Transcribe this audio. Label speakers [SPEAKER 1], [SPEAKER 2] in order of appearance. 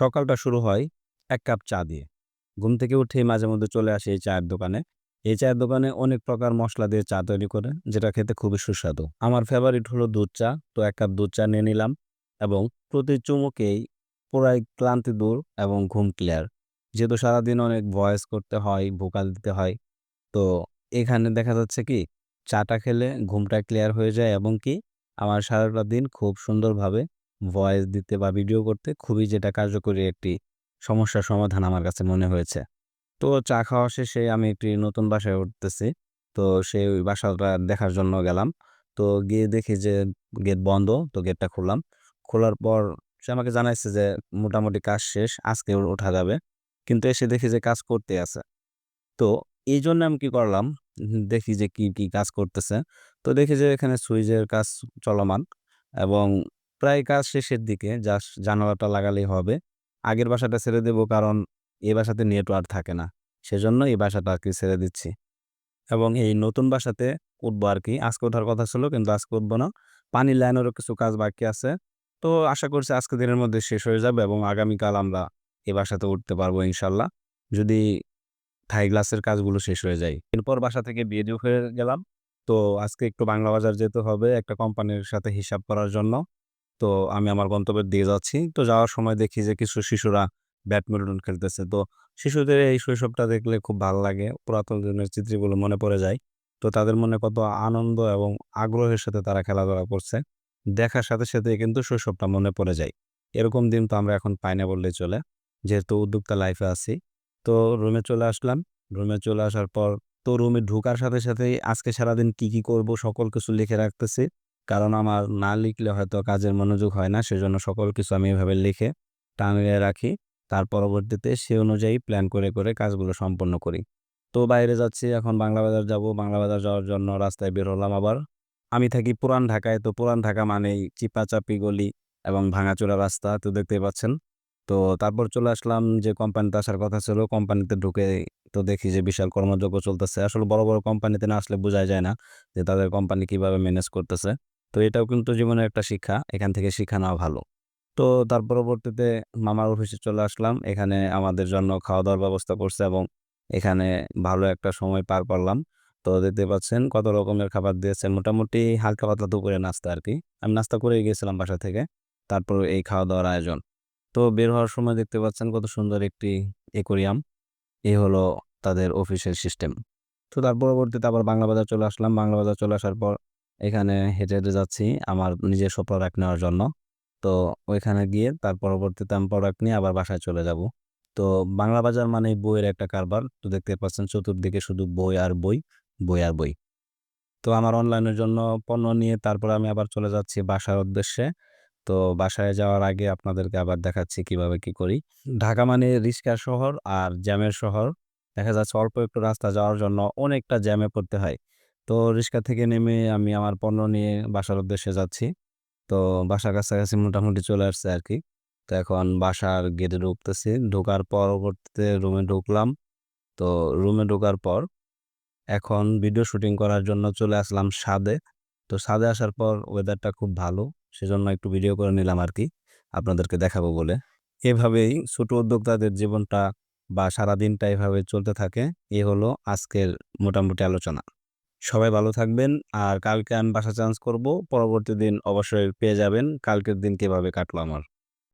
[SPEAKER 1] সকালটা শুরু হয় এক কাপ চা দিয়ে। ঘুম থেকে উঠেই মাঝে মধ্যে চলে আসে এই চায়ের দোকানে। এই চায়ের দোকানে অনেক প্রকার মশলা দিয়ে চা তৈরি করে, যেটা খেতে খুবই সুস্বাদু। আমার ফেভারিট হলো দুধ চা। তো এক কাপ দুধ চা নিয়ে নিলাম এবং প্রতি চুমুকেই পুরাই ক্লান্তি দূর এবং ঘুম ক্লিয়ার। যেহেতু সারাদিন অনেক ভয়েস করতে হয়, ভোকাল দিতে হয়। তো এখানে দেখা যাচ্ছে কি চাটা খেলে ঘুমটা ক্লিয়ার হয়ে যায় এবং কি আমার সারাটা দিন খুব সুন্দরভাবে ভয়েস দিতে বা ভিডিও করতে খুবই যেটা কার্যকরী একটি সমস্যার সমাধান আমার কাছে মনে হয়েছে। তো চা খাওয়া শেষে আমি একটি নতুন বাসায় উঠতেছি। তো সেই ওই বাসাটা দেখার জন্য গেলাম। তো গিয়ে দেখি যে গেট বন্ধ। তো গেটটা খুললাম। খোলার পর সে আমাকে জানাইছে যে মোটামুটি কাজ শেষ। আজকে ওঠা যাবে। কিন্তু এসে দেখি যে কাজ করতে আছে। তো এই জন্য আমি কি করলাম, দেখি যে কি, কি কাজ করতেছে। তো দেখি যে এখানে সুইচের কাজ চলমান এবং প্রায় কাজ শেষের দিকে, জাস্ট জানালাটা লাগালেই হবে। আগের বাসাটা ছেড়ে দেব কারণ এই বাসাতে নেটওয়ার্ক থাকে না। সেজন্য এই বাসাটা আর কি ছেড়ে দিচ্ছি। এবং এই নতুন বাসাতে উঠবো আর কি আজকে ওঠার কথা ছিল কিন্তু আজকে উঠবো না। পানির লাইনেরও কিছু কাজ বাকি আছে। তো আশা করছি আজকের দিনের মধ্যে শেষ হয়ে যাবে এবং আগামীকাল আমরা এই বাসাতে উঠতে পারব ইনশাল্লাহ। যদি থাই গ্লাসের কাজগুলো শেষ হয়ে যায়। এরপর বাসা থেকে বের হয়ে গেলাম। তো আজকে একটু বাংলা বাজার যেতে হবে একটা কোম্পানির সাথে হিসাব করার জন্য। তো আমি আমার গন্তব্যের দিয়ে যাচ্ছি। তো যাওয়ার সময় দেখি যে কিছু শিশুরা ব্যাডমিন্টন খেলতেছে। তো শিশুদের এই শৈশবটা দেখলে খুব ভালো লাগে। পুরাতন দিনের স্মৃতিগুলো মনে পড়ে যায়। তো তাদের মনে কত আনন্দ এবং আগ্রহের সাথে তারা খেলাধুলা করছে। দেখার সাথে, সাথে কিন্তু শৈশবটা মনে পড়ে যায়। এরকম দিন তো আমরা এখন পাই না বললেই চলে। যেহেতু উদ্যোক্তা লাইফে আছি। তো রুমে চলে আসলাম। রুমে চলে আসার পর তো রুমে ঢোকার সাথে, সাথেই আজকে সারাদিন কি, কি করব সকল কিছু লিখে রাখতেছি। কারণ আমার না লিখলে হয়তো কাজের মনোযোগ হয় না। সেজন্য সকল কিছু আমি এভাবে লিখে টাঙিয়ে রাখি। তার পরবর্তীতে সে অনুযায়ী প্ল্যান করে, করে কাজগুলো সম্পন্ন করি। তো বাইরে যাচ্ছি এখন বাংলা বাজার যাব। বাংলা বাজার যাওয়ার জন্য রাস্তায় বের হলাম আবার। আমি থাকি পুরান ঢাকায়। তো পুরান ঢাকা মানেই চিপাচাপি গলি এবং ভাঙাচোরা রাস্তা তো দেখতেই পাচ্ছেন। তো তারপর চলে আসলাম যে কোম্পানিতে আসার কথা ছিল। কোম্পানিতে ঢুকে তো দেখি যে বিশাল কর্মযজ্ঞ চলতেছে। আসলে বড়, বড় কোম্পানিতে না আসলে বোঝাই যায় না যে তাদের কোম্পানি কীভাবে ম্যানেজ করতেছে। তো এটাও কিন্তু জীবনের একটা শিক্ষা। এখান থেকে শিক্ষা নেওয়া ভালো। তো তার পরবর্তীতে মামার অফিসে চলে আসলাম। এখানে আমাদের জন্য খাওয়া-দাওয়ার ব্যবস্থা করছে এবং এখানে ভালো একটা সময় পার করলাম। তো দেখতে পাচ্ছেন কত রকমের খাবার দিয়েছে। মোটামুটি হালকা পাতলা দুপুরে নাস্তা আর কি আমি নাস্তা করেই গিয়েছিলাম বাসা থেকে। তারপর এই খাওয়া-দাওয়ার আয়োজন। তো বের হওয়ার সময় দেখতে পাচ্ছেন কত সুন্দর একটি অ্যাকোয়ারিয়াম। এই হলো তাদের অফিসের সিস্টেম। তো তার পরবর্তীতে আবার বাংলা বাজার চলে আসলাম। বাংলা বাজার চলে আসার পর এখানে হেঁটে, হেঁটে যাচ্ছি আমার নিজস্ব প্রোডাক্ট নেওয়ার জন্য। তো ওইখানে গিয়ে তার পরবর্তীতে আমি প্রোডাক্ট নিয়ে আবার বাসায় চলে যাব। তো বাংলা বাজার মানে বইয়ের একটা কারবার। তো দেখতে পাচ্ছেন চতুর্দিকে শুধু বই আর বই, বই আর বই। তো আমার অনলাইনের জন্য পণ্য নিয়ে তারপরে আমি আবার চলে যাচ্ছি বাসার উদ্দেশ্যে। তো বাসায় যাওয়ার আগে আপনাদেরকে আবার দেখাচ্ছি কীভাবে কি করি। ঢাকা মানে রিস্কার শহর আর জ্যামের শহর। দেখা যাচ্ছে অল্প একটু রাস্তা যাওয়ার জন্য অনেকটা জ্যামে পড়তে হয়। তো রিক্সা থেকে নেমে আমি আমার পণ্য নিয়ে বাসার উদ্দেশ্যে যাচ্ছি। তো বাসার কাছাকাছি মোটামুটি চলে আসছে আর কি তো এখন বাসার গেটে ঢুকতেছি। ঢোকার পরবর্তীতে রুমে ঢুকলাম। তো রুমে ঢোকার পর এখন ভিডিও শুটিং করার জন্য চলে আসলাম সাদে তো সাদে আসার পর ওয়েদারটা খুব ভালো। সেজন্য একটু ভিডিও করে নিলাম আর কি আপনাদেরকে দেখাবো বলে। এভাবেই ছোট উদ্যোক্তাদের জীবনটা বা সারাদিনটা এভাবে চলতে থাকে। এ হলো আজকের মোটামুটি আলোচনা। সবাই ভালো থাকবেন। আর কালকে আমি বাসা চান্স করব। পরবর্তী দিন অবশ্যই পেয়ে যাবেন কালকের দিন কীভাবে কাটলো আমার।